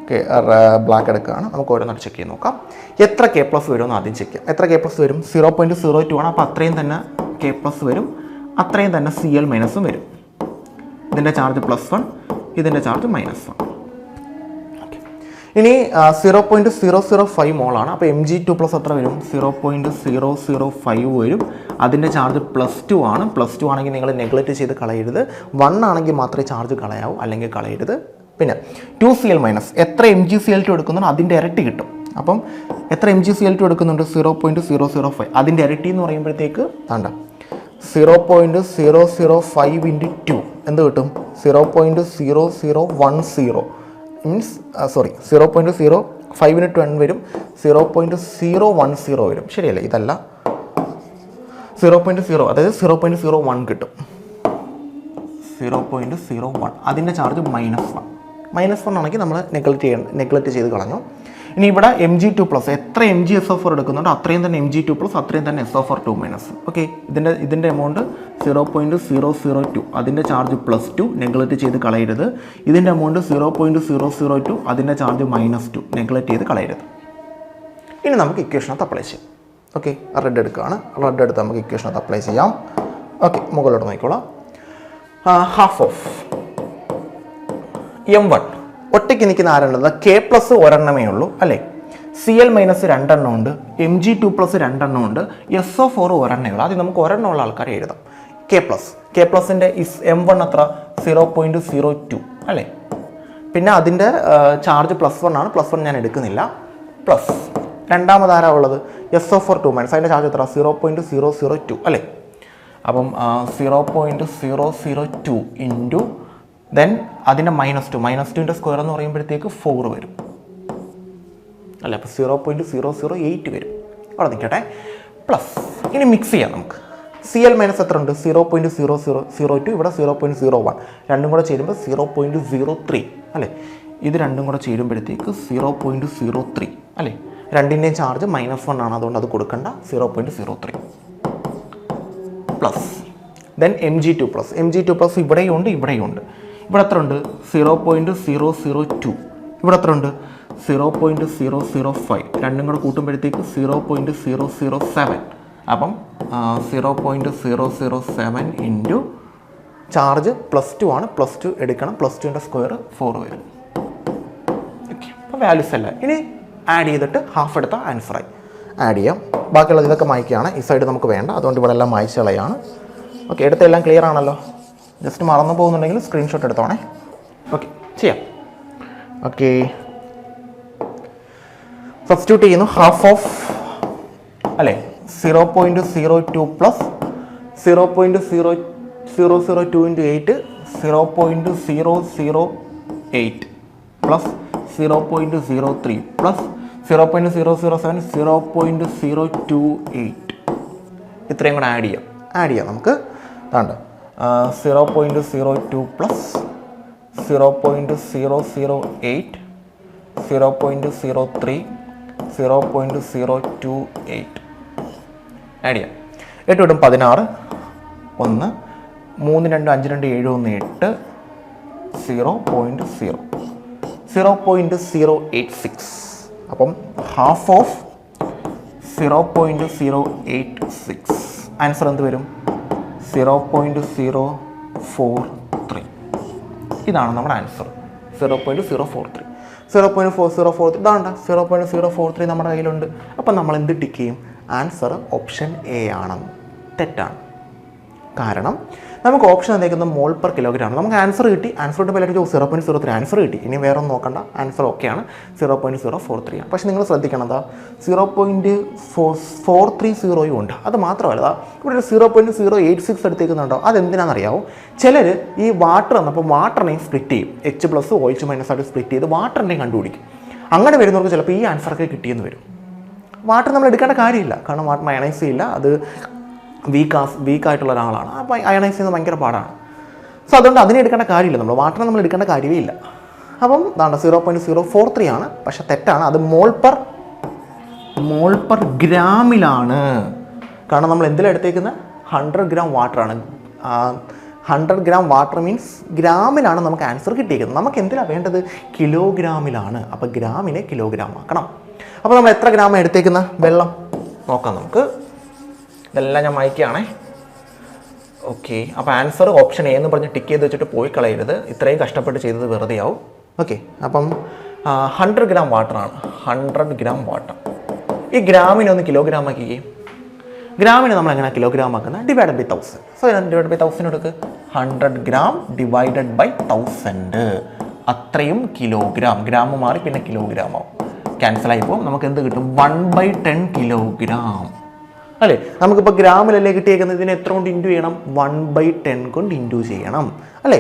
ഓക്കെ ബ്ലാക്ക് uh, എടുക്കുകയാണ് നമുക്ക് ഓരോന്നും ചെക്ക് ചെയ്ത് നോക്കാം എത്ര കെ പ്ലസ് വരും എന്ന് ആദ്യം ചെക്ക് ചെയ്യാം എത്ര കെ പ്ലസ് വരും സീറോ പോയിൻറ്റ് സീറോ ടു ആണ് അപ്പോൾ അത്രയും തന്നെ കെ പ്ലസ് വരും അത്രയും തന്നെ സി എൽ മൈനസും വരും ഇതിൻ്റെ ചാർജ് പ്ലസ് വൺ ഇതിൻ്റെ ചാർജ് മൈനസ് വൺ ഇനി zero point zero zero five മോളാണ് അപ്പോൾ എം ജി ടു പ്ലസ് എത്ര വരും zero point zero zero five വരും അതിൻ്റെ ചാർജ് പ്ലസ് ടു ആണ് പ്ലസ് ടു ആണെങ്കിൽ നിങ്ങൾ നെഗ്ലക്റ്റ് ചെയ്ത് കളയരുത് വൺ ആണെങ്കിൽ മാത്രമേ ചാർജ് കളയാവൂ അല്ലെങ്കിൽ കളയരുത് പിന്നെ ടു സി എൽ മൈനസ് എത്ര M G C L two എടുക്കുന്നുണ്ട് അതിൻ്റെ ഇരട്ടി കിട്ടും അപ്പം എത്ര M G C L two എടുക്കുന്നുണ്ട് zero point zero zero five അതിൻ്റെ ഇരട്ടി എന്ന് പറയുമ്പോഴത്തേക്ക് വേണ്ട zero point zero zero five into two എന്ത് കിട്ടും zero point zero zero one zero means sorry zero point zero ഫൈവിന് ten വരും zero point zero one zero വരും ശരിയല്ലേ ഇതല്ല സീറോ പോയിൻറ്റ് സീറോ അതായത് സീറോ പോയിൻറ്റ് സീറോ വൺ കിട്ടും zero point zero one അതിൻ്റെ charge minus one minus one ആണെങ്കിൽ നമ്മൾ neglect ചെയ്യണം നെഗ്ലക്റ്റ് ചെയ്ത് കളഞ്ഞു ഇനി ഇവിടെ എം ജി ടു പ്ലസ് എത്ര M G S F four എടുക്കുന്നുണ്ടോ അത്രയും തന്നെ എം ജി ടു പ്ലസ് അത്രയും തന്നെ S F four two minus okay ഇതിൻ്റെ ഇതിൻ്റെ amount zero point zero zero two അതിൻ്റെ ചാർജ് പ്ലസ് ടു നെഗ്ലക്റ്റ് ചെയ്ത് കളയരുത് ഇതിൻ്റെ amount zero point zero zero two അതിൻ്റെ ചാർജ് മൈനസ് ടു നെഗ്ലക്റ്റ് ചെയ്ത് കളയരുത് ഇനി നമുക്ക് ഇക്വേഷനകത്ത് അപ്ലൈ ചെയ്യാം ഓക്കെ റെഡ് എടുക്കുകയാണ് റെഡ് എടുത്ത് നമുക്ക് ഇക്വേഷനകത്ത് അപ്ലൈ ചെയ്യാം ഓക്കെ മുകളിലോട്ട് നോക്കിക്കോളാം ഹാഫ് ഓഫ് എം വൺ ഒറ്റയ്ക്ക് നിൽക്കുന്ന ആരാണുള്ളത് കെ പ്ലസ് ഒരെണ്ണമേ ഉള്ളൂ അല്ലേ സി എൽ മൈനസ് രണ്ടെണ്ണം ഉണ്ട് എം ജി ടു പ്ലസ് രണ്ടെണ്ണം ഉണ്ട് എസ് ഒ ഫോർ ഒരെണ്ണേ ഉള്ളൂ ആദ്യം നമുക്ക് ഒരെണ്ണം ഉള്ള ആൾക്കാരെ എഴുതാം കെ പ്ലസ് കെ പ്ലസിൻ്റെ ഇസ് എം വൺ അത്ര സീറോ പോയിൻറ്റ് സീറോ ടു അല്ലേ പിന്നെ അതിൻ്റെ ചാർജ് പ്ലസ് വൺ ആണ് പ്ലസ് വൺ ഞാൻ എടുക്കുന്നില്ല പ്ലസ് രണ്ടാമത് ആരാ ഉള്ളത് S O four two minus അതിൻ്റെ ചാർജ് എത്ര zero point zero zero two അല്ലേ അപ്പം zero point zero zero two into then അതിൻ്റെ മൈനസ് ടു മൈനസ് ടുവിൻ്റെ സ്ക്വയർ എന്ന് പറയുമ്പോഴത്തേക്ക് ഫോർ വരും അല്ല അപ്പോൾ zero point zero zero eight വരും അവിടെ നിൽക്കട്ടെ പ്ലസ് ഇനി മിക്സ് ചെയ്യാം നമുക്ക് സി എൽ മൈനസ് എത്ര ഉണ്ട് zero point zero zero zero two ഇവിടെ സീറോ പോയിൻറ്റ് സീറോ വൺ രണ്ടും കൂടെ ചേരുമ്പോൾ സീറോ പോയിൻറ്റ് സീറോ ത്രീ അല്ലേ ഇത് രണ്ടും കൂടെ ചേരുമ്പോഴത്തേക്ക് സീറോ പോയിൻറ്റ് സീറോ ത്രീ അല്ലേ രണ്ടിൻ്റെയും ചാർജ് മൈനസ് വൺ ആണ് അതുകൊണ്ട് അത് കൊടുക്കേണ്ട zero point zero three plus then M G two plus M G two plus ഇവിടെയുണ്ട് ഇവിടെയുണ്ട് ഇവിടെ എത്ര ഉണ്ട് zero point zero zero two ഇവിടെ എത്ര ഉണ്ട് zero point zero zero five രണ്ടും കൂടെ കൂട്ടുമ്പോഴത്തേക്ക് zero point zero zero seven അപ്പം zero point zero zero seven into charge plus two ആണ് പ്ലസ് ടു എടുക്കണം പ്ലസ് ടുവിൻ്റെ സ്ക്വയർ ഫോർ വരും ഓക്കെ അപ്പം വാല്യൂസ് അല്ല ഇനി ആഡ് ചെയ്തിട്ട് ഹാഫ് എടുത്ത ആൻസറായി ആഡ് ചെയ്യാം ബാക്കിയുള്ളത് ഇതൊക്കെ മായ്ക്കുകയാണ് ഈ സൈഡ് നമുക്ക് വേണ്ട അതുകൊണ്ട് ഇവിടെ എല്ലാം മായ്ച്ചളയാണ് ഓക്കെ എടുത്തെല്ലാം ക്ലിയർ ആണല്ലോ ജസ്റ്റ് മറന്നു പോകുന്നുണ്ടെങ്കിൽ സ്ക്രീൻഷോട്ട് എടുത്തോണേ ഓക്കെ ചെയ്യാം ഓക്കെ സബ്സ്റ്റിറ്റ്യൂട്ട് ചെയ്യുന്നു ഹാഫ് ഓഫ് അല്ലേ zero point zero two plus zero point zero zero zero two into eight zero point zero zero eight plus zero point zero three plus zero point zero zero seven zero point zero two eight ഇത്രയും കൂടെ add ചെയ്യാം add ചെയ്യാം നമുക്ക് താണ്ടോ zero point zero two plus zero point zero zero eight zero point zero three zero point zero two eight add ചെയ്യാം എട്ട് വിടും പതിനാറ് ഒന്ന് മൂന്ന് രണ്ട് അഞ്ച് രണ്ട് ഏഴ് ഒന്ന് എട്ട് zero point zero zero point zero eight six അപ്പം half of zero point zero eight six answer എന്ത് വരും zero point zero four three ഇതാണ് നമ്മുടെ answer zero point zero four three zero point four zero four three ഇതാണ്ട zero point zero four three നമ്മുടെ കയ്യിലുണ്ട് അപ്പം നമ്മൾ എന്ത് ടിക്ക് ചെയ്യും ആൻസർ ഓപ്ഷൻ എ ആണെന്ന് തെറ്റാണ് കാരണം നമുക്ക് ഓപ്ഷൻ തന്നേക്കുന്നത് മോൾ പെർ കിലോഗ്രാം നമുക്ക് ആൻസർ കിട്ടി ആൻസർ കിട്ടുമ്പോൾ എല്ലാവരും zero point zero three answer കിട്ടി ഇനി വേറെ ഒന്നും നോക്കണ്ട ആൻസർ ഓക്കെയാണ് zero point zero four three ആണ് പക്ഷേ നിങ്ങൾ ശ്രദ്ധിക്കണതാ zero point four four three സീറോയും ഉണ്ട് അത് മാത്രമല്ല ഇവിടെ ഒരു zero point zero eight six എടുത്തേക്കുന്നുണ്ടോ അതെന്തിനാണെന്നറിയാമോ ചിലർ ഈ വാട്ടർ വന്നപ്പോൾ വാട്ടറിനെയും സ്പ്ലിറ്റ് ചെയ്യും H plus O H minus ആയിട്ട് സ്പ്ലിറ്റ് ചെയ്ത് വാട്ടറിനെയും കണ്ടുപിടിക്കും അങ്ങനെ വരുന്നവർക്ക് ചിലപ്പോൾ ഈ ആൻസറൊക്കെ കിട്ടിയെന്ന് വരും വാട്ടർ നമ്മൾ എടുക്കേണ്ട കാര്യമില്ല കാരണം വാട്ടർ മയണൈസ് ചെയ്യില്ല അത് വീക്ക് വീക്കായിട്ടുള്ള ഒരാളാണ് അയണൈസ് ചെയ്യുന്നത് ഭയങ്കര പാടാണ് സോ അതുകൊണ്ട് അതിനെ എടുക്കേണ്ട കാര്യമില്ല നമ്മൾ വാട്ടർ നമ്മൾ എടുക്കേണ്ട കാര്യമേ ഇല്ല അപ്പം അതാണ് zero point zero four three ആണ് പക്ഷെ തെറ്റാണ് അത് മോൾ പെർ മോൾ പെർ ഗ്രാമിലാണ് കാരണം നമ്മൾ എടുത്തേക്കുന്നത് ഹൺഡ്രഡ് ഗ്രാം വാട്ടറാണ് ഹൺഡ്രഡ് ഗ്രാം വാട്ടർ മീൻസ് ഗ്രാമിലാണ് നമുക്ക് ആൻസർ കിട്ടിയിരിക്കുന്നത് നമുക്ക് എന്തിനാണ് വേണ്ടത് കിലോഗ്രാമിലാണ് അപ്പോൾ ഗ്രാമിനെ കിലോഗ്രാം ആക്കണം അപ്പോൾ നമ്മൾ എത്ര ഗ്രാം എടുത്തേക്കുന്ന വെള്ളം നോക്കാം നമുക്ക് ഇതെല്ലാം ഞാൻ മായ്ക്കുകയാണേ ഓക്കെ അപ്പോൾ ആൻസർ ഓപ്ഷൻ എ എന്ന് പറഞ്ഞ് ടിക്ക് ചെയ്ത് വെച്ചിട്ട് പോയി കളയരുത് ഇത്രയും കഷ്ടപ്പെട്ട് ചെയ്തത് വെറുതെ ആവും ഓക്കെ അപ്പം ഹൺഡ്രഡ് ഗ്രാം വാട്ടറാണ് ഹൺഡ്രഡ് ഗ്രാം വാട്ടർ ഈ ഗ്രാമിനെ ഒന്ന് കിലോഗ്രാം ആക്കിക്കേ ഗ്രാമിനെ നമ്മൾ എങ്ങനെ കിലോഗ്രാം ആക്കുന്നത് ഡിവൈഡ് ബൈ തൗസൻഡ് സോ ഇതിന് ഡിവൈഡ് ബൈ തൗസൻഡ് എടുക്കുക hundred gram divided by thousand അത്രയും കിലോഗ്രാം ഗ്രാം മാറി പിന്നെ കിലോഗ്രാം ആവും ക്യാൻസൽ ആയി പോകും നമുക്ക് എന്ത് കിട്ടും വൺ ബൈ ടെൻ കിലോഗ്രാം അല്ലേ നമുക്കിപ്പോൾ ഗ്രാമിലല്ലേ കിട്ടിയേക്കുന്നത് ഇതിനെ എത്ര കൊണ്ട് ഇൻറ്റു ചെയ്യണം വൺ ബൈ ടെൻ കൊണ്ട് ഇൻറ്റു ചെയ്യണം അല്ലേ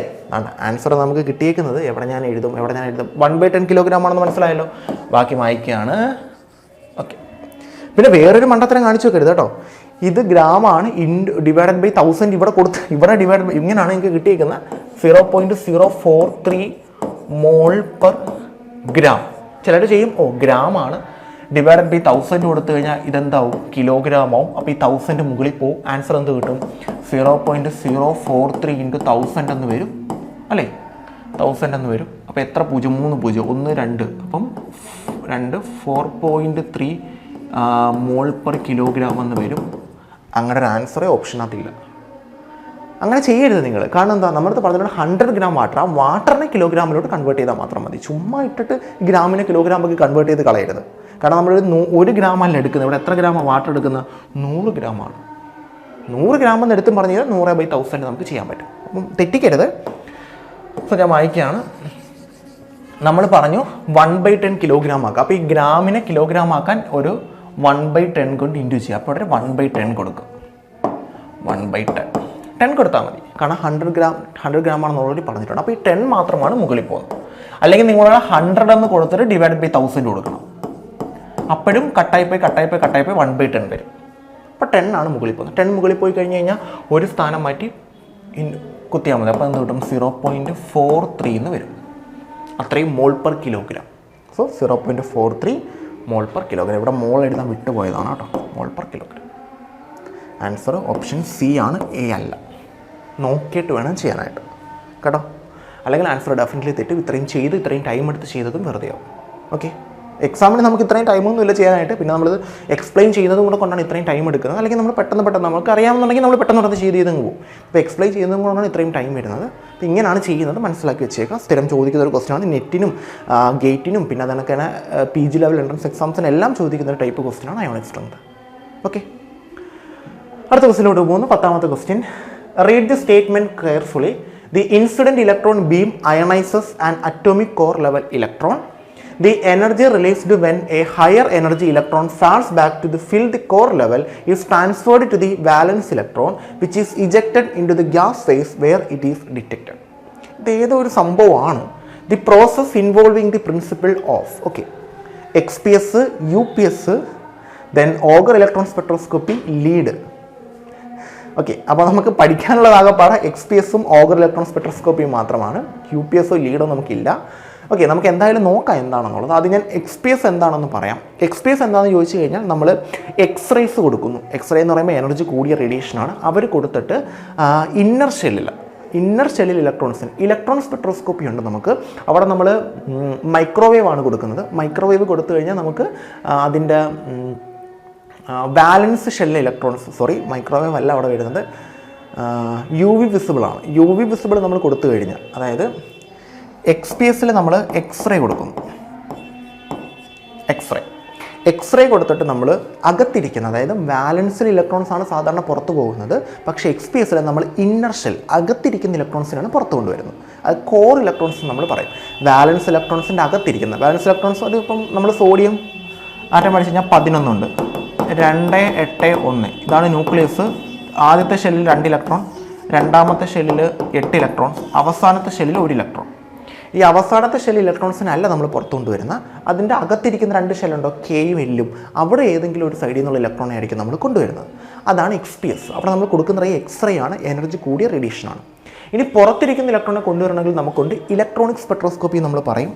ആൻസർ നമുക്ക് കിട്ടിയേക്കുന്നത് എവിടെ ഞാൻ എഴുതും എവിടെ ഞാൻ എഴുതും വൺ ബൈ ടെൻ കിലോഗ്രാം ആണെന്ന് മനസ്സിലായല്ലോ ബാക്കി വായിക്കുകയാണ് ഓക്കെ പിന്നെ വേറൊരു മണ്ടത്തരം കാണിച്ചു വെക്കരുത് കേട്ടോ ഇത് ഗ്രാമാണ് ഇൻ ഡിവൈഡഡ് ബൈ തൗസൻഡ് ഇവിടെ കൊടുത്ത് ഇവിടെ ഡിവൈഡ് ഇങ്ങനെയാണ് എനിക്ക് കിട്ടിയേക്കുന്നത് zero point zero four three mole per gram ചിലർ ചെയ്യും ഓ ഗ്രാമാണ് ഡിവൈഡ് ബൈ തൗസൻഡ് കൊടുത്തു കഴിഞ്ഞാൽ ഇതെന്താവും കിലോഗ്രാമാവും അപ്പോൾ ഈ തൗസൻഡ് മുകളിൽ പോവും ആൻസർ എന്ത് കിട്ടും zero point zero four three into thousand എന്ന് വരും അല്ലേ തൗസൻഡ് എന്ന് വരും അപ്പോൾ എത്ര പൂജ്യം മൂന്ന് പൂജ്യം ഒന്ന് രണ്ട് അപ്പം രണ്ട് four point three mole per kilogram എന്ന് വരും അങ്ങനെ ഒരു ആൻസറേ ഓപ്ഷനകത്തില്ല അങ്ങനെ ചെയ്യരുത് നിങ്ങൾ കാരണം എന്താ നമ്മളടുത്ത് പറഞ്ഞിട്ടുണ്ട് ഹൺഡ്രഡ് ഗ്രാം വാട്ടർ ആ വാട്ടറിനെ കിലോഗ്രാമിലോട്ട് കൺവേർട്ട് ചെയ്താൽ മാത്രം മതി ചുമ്മാ ഇട്ടിട്ട് ഗ്രാമിനെ കിലോഗ്രാമൊക്കെ കൺവേർട്ട് ചെയ്ത് കളയരുത് കാരണം നമ്മൾ ഒരു ഗ്രാമല്ല എടുക്കുന്നത് ഇവിടെ എത്ര ഗ്രാമാണ് വാട്ടർ എടുക്കുന്നത് നൂറ് ഗ്രാമാണ് നൂറ് ഗ്രാം എന്ന് എടുത്തും പറഞ്ഞു കഴിഞ്ഞാൽ നൂറ് ബൈ തൗസൻഡ് നമുക്ക് ചെയ്യാൻ പറ്റും അപ്പം തെറ്റിക്കരുത് അപ്പോൾ ഞാൻ വായിക്കുകയാണ് നമ്മൾ പറഞ്ഞു വൺ ബൈ ടെൻ കിലോഗ്രാം ആക്കുക അപ്പോൾ ഈ ഗ്രാമിനെ കിലോഗ്രാം ആക്കാൻ ഒരു വൺ ബൈ ടെൻ കൊണ്ട് ഇൻഡ്യൂസ് ചെയ്യുക അപ്പോൾ അവിടെ വൺ ബൈ ടെൻ കൊടുക്കും വൺ ബൈ ടെൻ ടെൻ കൊടുത്താൽ മതി കാരണം ഹൺഡ്രഡ് ഗ്രാം ഹൺഡ്രഡ് ഗ്രാം ആണെന്ന് ഓൾറെഡി പറഞ്ഞിട്ടുണ്ട് അപ്പോൾ ഈ ടെൻ മാത്രമാണ് മുകളിൽ പോകുന്നത് അല്ലെങ്കിൽ നിങ്ങൾ ഹൺഡ്രഡ് എന്ന് കൊടുത്തിട്ട് ഡിവൈഡ് ബൈ തൗസൻഡ് കൊടുക്കണം അപ്പോഴും കട്ടായി പോയി കട്ടായി പോയി കട്ടായി പോയി വൺ ബൈ ടെൻ വരും അപ്പോൾ ടെൻ ആണ് മുകളിൽ പോകുന്നത് ടെൻ മുകളിൽ പോയി കഴിഞ്ഞ് കഴിഞ്ഞാൽ ഒരു സ്ഥാനം മാറ്റി കുത്തിയാൽ മതി അപ്പോൾ എന്ത് കിട്ടും സീറോ പോയിൻറ്റ് ഫോർ ത്രീ എന്ന് വരും അത്രയും mole per kilogram so zero point four three mole per kilogram ഇവിടെ മോൾ എഴുതാൻ വിട്ടുപോയതാണ് കേട്ടോ mole per kilogram answer option C ആണ് എ അല്ല നോക്കിയിട്ട് വേണം ചെയ്യാനായിട്ട് കേട്ടോ അല്ലെങ്കിൽ ആൻസർ ഡെഫിനറ്റ്ലി തെറ്റും ഇത്രയും ചെയ്ത് ഇത്രയും ടൈം എടുത്ത് ചെയ്തതും വെറുതെ ആവും ഓക്കെ എക്സാമിന് നമുക്ക് ഇത്രയും ടൈമൊന്നും ഇല്ല ചെയ്യാനായിട്ട് പിന്നെ നമ്മൾ എക്സ്പ്ലെയിൻ ചെയ്യുന്നതും കൂടെ കൊണ്ടാണ് ഇത്രയും ടൈം എടുക്കുന്നത് അല്ലെങ്കിൽ നമ്മൾ പെട്ടെന്ന് പെട്ടെന്ന് നമുക്ക് അറിയാമെന്നുണ്ടെങ്കിൽ നമ്മൾ പെട്ടെന്ന് പെട്ടെന്ന് ചെയ്ത് ചെയ്തങ്ങ് പോകും അപ്പോൾ എക്സ്പ്ലെയിൻ ചെയ്യുന്നതും കൊണ്ടാണ് ഇത്രയും ടൈം വരുന്നത് അപ്പോൾ ഇങ്ങനെയാണ് ചെയ്യുന്നത് മനസ്സിലാക്കി വെച്ചേക്കുക സ്ഥിരം ചോദിക്കുന്ന ഒരു ക്വസ്റ്റ്യനാണ് നെറ്റിനും ഗേറ്റിനും പിന്നെ അതൊക്കെ പി ജി ലെവൽ എൻട്രൻസ് എക്സാംസിന് എല്ലാം ചോദിക്കുന്ന ഒരു ടൈപ്പ് ക്വസ്റ്റ്യനാണ് അയോണിക് സ്ട്രെങ്ത് ഓക്കെ അടുത്ത ക്വസ്റ്റിനോട് പോകുന്നു പത്താമത്തെ question read the statement carefully the incident electron beam ionises and atomic core level electron the energy released when a higher energy electron falls back to the filled core level is transferred to the valence electron which is ejected into the gas phase where it is detected ഇത് ഏതോ ഒരു സംഭവമാണ് the process involving the principle of okay X P S U P S then Auger electron spectroscopy lead okay അപ്പോൾ നമുക്ക് പാടാം X P എസും Auger electron സ്പെക്ട്രോസ്കോപ്പിയും മാത്രമാണ് യു പി ഒ ലീഡോ നമുക്കില്ല ഓക്കെ നമുക്ക് എന്തായാലും നോക്കാം എന്താണെന്നുള്ളത് അത് ഞാൻ എക്സ് പി എസ് എന്താണെന്ന് പറയാം എക്സ് പി എസ് എന്താണെന്ന് ചോദിച്ചു കഴിഞ്ഞാൽ നമ്മൾ എക്സ്റേസ് കൊടുക്കുന്നു എക്സ്റേ എന്ന് പറയുമ്പോൾ എനർജി കൂടിയ റേഡിയേഷനാണ് അവർ കൊടുത്തിട്ട് ഇന്നർ ഷെല്ലിൽ ഇന്നർ ഷെല്ലിൽ ഇലക്ട്രോൺസിന് ഇലക്ട്രോൺ സ്പെക്ട്രോസ്കോപ്പി ഉണ്ട് നമുക്ക് അവിടെ നമ്മൾ മൈക്രോവേവ് ആണ് കൊടുക്കുന്നത് മൈക്രോവേവ് കൊടുത്തു കഴിഞ്ഞാൽ നമുക്ക് അതിൻ്റെ valence shell electrons sorry microwave അല്ല അവിടെ വരുന്നത് യു വി വിസിബിളാണ് യു വി വിസിബിൾ നമ്മൾ കൊടുത്തു കഴിഞ്ഞാൽ അതായത് എക്സ് പി എസിൽ നമ്മൾ എക്സ്റേ കൊടുക്കും എക്സ്റേ എക്സ്റേ കൊടുത്തിട്ട് നമ്മൾ അകത്തിരിക്കുന്ന അതായത് ബാലൻസിൽ ഇലക്ട്രോൺസ് ആണ് സാധാരണ പുറത്തു പോകുന്നത് പക്ഷേ എക്സ് പി എസിൽ നമ്മൾ ഇന്നർ ഷെൽ അകത്തിരിക്കുന്ന ഇലക്ട്രോൺസിനാണ് പുറത്തു കൊണ്ടുവരുന്നത് അത് കോർ ഇലക്ട്രോൺസ് നമ്മൾ പറയും ബാലൻസ് ഇലക്ട്രോൺസിൻ്റെ അകത്തിരിക്കുന്ന ബാലൻസ് ഇലക്ട്രോൺസ് അതിപ്പം നമ്മൾ സോഡിയം ആറ്റം അടിച്ച് കഴിഞ്ഞാൽ പതിനൊന്നുണ്ട് രണ്ട് എട്ട് ഒന്ന് ഇതാണ് ന്യൂക്ലിയസ് ആദ്യത്തെ ഷെല്ലിൽ രണ്ട് ഇലക്ട്രോൺ രണ്ടാമത്തെ ഷെല്ലിൽ എട്ട് ഇലക്ട്രോൺ അവസാനത്തെ ഷെല്ലിൽ ഒരു ഇലക്ട്രോൺ ഈ അവസാനത്തെ ഷെല്ലിൽ ഇലക്ട്രോൺസിനല്ല നമ്മൾ പുറത്തു കൊണ്ടുവരുന്ന അതിൻ്റെ അകത്തിരിക്കുന്ന രണ്ട് ഷെല്ലുണ്ടോ കെയും എല്ലും അവിടെ ഏതെങ്കിലും ഒരു സൈഡിൽ നിന്നുള്ള ഇലക്ട്രോണെ ആയിരിക്കും നമ്മൾ കൊണ്ടുവരുന്നത് അതാണ് എക്സ് പി എസ് അവിടെ നമ്മൾ കൊടുക്കുന്ന ഈ എക്സ്റേ ആണ് എനർജി കൂടിയ റേഡിയേഷനാണ് ഇനി പുറത്തിരിക്കുന്ന ഇലക്ട്രോണെ കൊണ്ടുവരണമെങ്കിൽ നമുക്കുണ്ട് ഇലക്ട്രോണിക് സ്പെക്ട്രോസ്കോപ്പി നമ്മൾ പറയും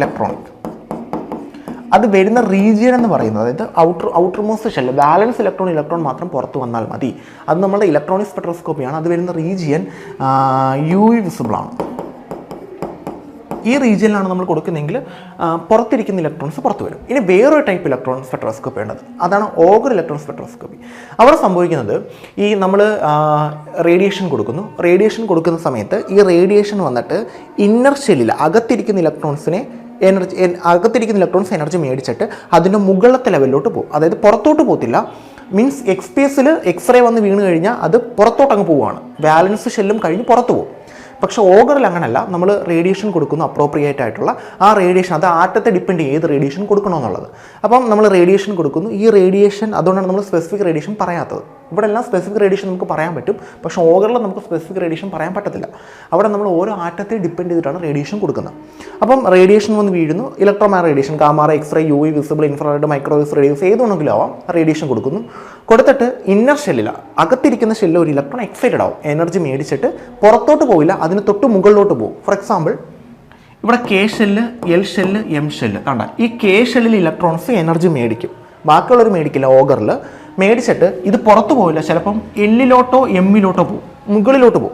ഇലക്ട്രോണിക് അത് വരുന്ന റീജിയൻ എന്ന് പറയുന്നത് അതായത് outer outermost shell valence electron electron മാത്രം പുറത്ത് വന്നാൽ മതി അത് നമ്മുടെ ഇലക്ട്രോണിക് സ്പെക്ട്രോസ്കോപ്പിയാണ് അത് വരുന്ന റീജിയൻ യു വിസിബിൾ ആണ് ഈ റീജിയനിലാണ് നമ്മൾ കൊടുക്കുന്നതെങ്കിൽ പുറത്തിരിക്കുന്ന ഇലക്ട്രോൺസ് പുറത്ത് വരും ഇനി വേറൊരു ടൈപ്പ് ഇലക്ട്രോൺ സ്പെക്ട്രോസ്കോപ്പി ഉണ്ടത് അതാണ് ഓഗർ ഇലക്ട്രോൺ സ്പെക്ട്രോസ്കോപ്പി അവിടെ സംഭവിക്കുന്നത് ഈ നമ്മൾ റേഡിയേഷൻ കൊടുക്കുന്നു റേഡിയേഷൻ കൊടുക്കുന്ന സമയത്ത് ഈ റേഡിയേഷൻ വന്നിട്ട് ഇന്നർ ഷെല്ലിൽ അകത്തിരിക്കുന്ന ഇലക്ട്രോൺസിനെ എനർജി അകത്തിരിക്കുന്ന ഇലക്ട്രോൺസ് എനർജി മേടിച്ചിട്ട് അതിൻ്റെ മുകളിലത്തെ ലെവലിലോട്ട് പോകും അതായത് പുറത്തോട്ട് പോകത്തില്ല മീൻസ് എക്സ് റേ എക്സ്റേ വന്ന് വീണ് കഴിഞ്ഞാൽ അത് പുറത്തോട്ട് അങ്ങ് പോവുകയാണ് ബാലൻസ് ഷെല്ലും കഴിഞ്ഞ് പുറത്ത് പോകും പക്ഷെ ഓഗറിൽ അങ്ങനല്ല നമ്മൾ റേഡിയേഷൻ കൊടുക്കുന്നു അപ്രോപ്രിയേറ്റ് ആയിട്ടുള്ള ആ റേഡിയേഷൻ അത് ആറ്റത്തെ ഡിപ്പെൻഡ് ചെയ്യും ഏത് റേഡിയേഷൻ കൊടുക്കണമെന്നുള്ളത് അപ്പം നമ്മൾ റേഡിയേഷൻ കൊടുക്കുന്നു ഈ റേഡിയേഷൻ അതുകൊണ്ടാണ് നമ്മൾ സ്പെസിഫിക് റേഡിയേഷൻ പറയാത്തത് ഇവിടെ എല്ലാം സ്പെസിഫിക് റേഡിയേഷൻ നമുക്ക് പറയാൻ പറ്റും പക്ഷെ ഓഗറിൽ നമുക്ക് സ്പെസിഫിക് റേഡിയേഷൻ പറയാൻ പറ്റത്തില്ല അവിടെ നമ്മൾ ഓരോ ആറ്റത്തെ ഡിപ്പെൻഡ് ചെയ്തിട്ടാണ് റേഡിയേഷൻ കൊടുക്കുന്നത് അപ്പം റേഡിയേഷൻ വന്ന് വീഴുന്നു electromagnetic radiation gamma ray X ray U V visible infrared microwaves radios ഏതുണ്ടെങ്കിലും ആവാം റേഡിയേഷൻ കൊടുക്കുന്നു കൊടുത്തിട്ട് ഇന്നർ ഷെല്ലിൽ അകത്തിരിക്കുന്ന ഷെല്ലിൽ ഒരു ഇലക്ട്രോൺ എക്സൈറ്റഡ് ആവും എനർജി മേടിച്ചിട്ട് പുറത്തോട്ട് പോയില്ല അതിന് തൊട്ട് മുകളിലോട്ട് പോകും ഫോർ എക്സാമ്പിൾ ഇവിടെ K shell L shell M shell കണ്ട ഈ കെ ഷെല്ലിൽ ഇലക്ട്രോൺസ് എനർജി മേടിക്കും ബാക്കിയുള്ളവർ മേടിക്കില്ല ഓഗറിൽ മേടിച്ചിട്ട് ഇത് പുറത്തു പോവില്ല ചിലപ്പം എല്ലിലോട്ടോ എമ്മിലോട്ടോ പോകും മുകളിലോട്ട് പോകും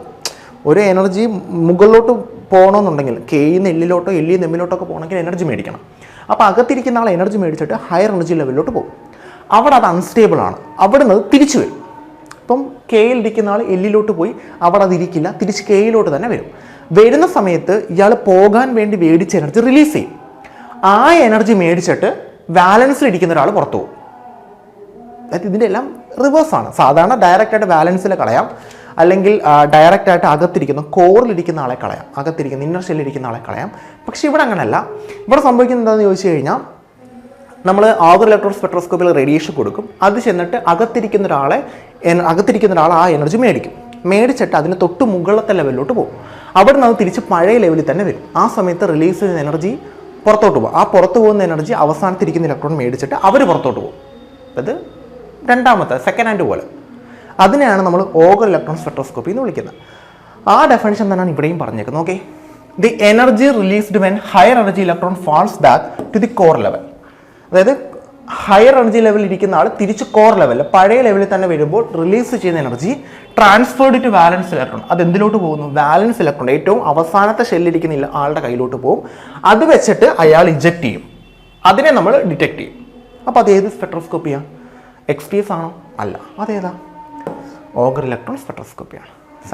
ഒരു എനർജി മുകളിലോട്ട് പോകണമെന്നുണ്ടെങ്കിൽ കെയിന്ന് എല്ലിലോട്ടോ നിന്ന് എമ്മിലോട്ടോ ഒക്കെ പോകണമെങ്കിൽ എനർജി മേടിക്കണം അപ്പോൾ അകത്തിരിക്കുന്ന ആൾ എനർജി മേടിച്ചിട്ട് ഹയർ എനർജി ലെവലിലോട്ട് പോകും അവിടെ അത് അൺസ്റ്റേബിൾ ആണ് അവിടെ നിന്ന് തിരിച്ചു വരും ഇപ്പം ഇരിക്കുന്ന ആൾ എല്ലിലോട്ട് പോയി അവിടെ അതിരിക്കില്ല തിരിച്ച് കെയിലോട്ട് തന്നെ വരും വരുന്ന സമയത്ത് ഇയാൾ പോകാൻ വേണ്ടി മേടിച്ച എനർജി റിലീസ് ചെയ്യും ആ എനർജി മേടിച്ചിട്ട് ബാലൻസിൽ ഇരിക്കുന്ന ഒരാൾ പുറത്തു പോകും അതായത് ഇതിൻ്റെ എല്ലാം റിവേഴ്സാണ് സാധാരണ ഡയറക്റ്റായിട്ട് ബാലൻസിൽ കളയാം അല്ലെങ്കിൽ ഡയറക്റ്റായിട്ട് അകത്തിരിക്കുന്ന കോറിലിരിക്കുന്ന ആളെ കളയാം അകത്തിരിക്കുന്ന ഇന്നർ ഷെല്ലിരിക്കുന്ന ആളെ കളയാം പക്ഷേ ഇവിടെ അങ്ങനെയല്ല ഇവിടെ സംഭവിക്കുന്നത് എന്താണെന്ന് ചോദിച്ചു കഴിഞ്ഞാൽ നമ്മൾ ആഗർ ഇലക്ട്രോൺ സ്പെക്ട്രോസ്കോപ്പിൽ റേഡിയേഷൻ കൊടുക്കും അത് ചെന്നിട്ട് അകത്തിരിക്കുന്ന ഒരാളെ അകത്തിരിക്കുന്ന ഒരാൾ ആ എനർജി മേടിക്കും മേടിച്ചിട്ട് അതിന് തൊട്ട് മുകളിലത്തെ ലെവലിലോട്ട് പോകും അവിടെ നിന്ന് അത് തിരിച്ച് പഴയ ലെവലിൽ തന്നെ വരും ആ സമയത്ത് റിലീസ് ചെയ്യുന്ന എനർജി പുറത്തോട്ട് പോകും ആ പുറത്ത് പോകുന്ന എനർജി അവസാനത്തിരിക്കുന്ന ഇലക്ട്രോൺ മേടിച്ചിട്ട് അവർ പുറത്തോട്ട് പോകും അത് രണ്ടാമത്തെ സെക്കൻഡ് ഹാൻഡ് പോലെ അതിനെയാണ് നമ്മൾ ഓഗർ ഇലക്ട്രോൺ സ്പെക്ട്രോസ്കോപ്പി എന്ന് വിളിക്കുന്നത് ആ ഡെഫിനേഷൻ തന്നെയാണ് ഇവിടെയും പറഞ്ഞേക്കുന്നത് okay the energy released when higher energy electron falls back to the core level അതായത് ഹയർ എനർജി ലെവലിൽ ഇരിക്കുന്ന ആൾ തിരിച്ച് കോർ ലെവൽ പഴയ ലെവലിൽ തന്നെ വരുമ്പോൾ റിലീസ് ചെയ്യുന്ന energy transferred to valence electron അത് എന്തിലോട്ട് പോകുന്നു ബാലൻസ് ഇലക്ട്രോൺ ഏറ്റവും അവസാനത്തെ ഷെല്ലിരിക്കുന്ന ആളുടെ കയ്യിലോട്ട് പോകും അത് വെച്ചിട്ട് അയാൾ ഇജക്റ്റ് ചെയ്യും അതിനെ നമ്മൾ ഡിറ്റക്ട് ചെയ്യും അപ്പോൾ അത് ഏത് സ്പെക്ട്രോസ്കോപ്പിയാണ് എക്സ് പി എസ് ആണോ അല്ല അതേതാ ഓഗർ ഇലക്ട്രോൺ സ്പെക്ട്രോസ്കോപ്പിയാണ്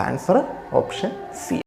ആൻസർ ഓപ്ഷൻ സി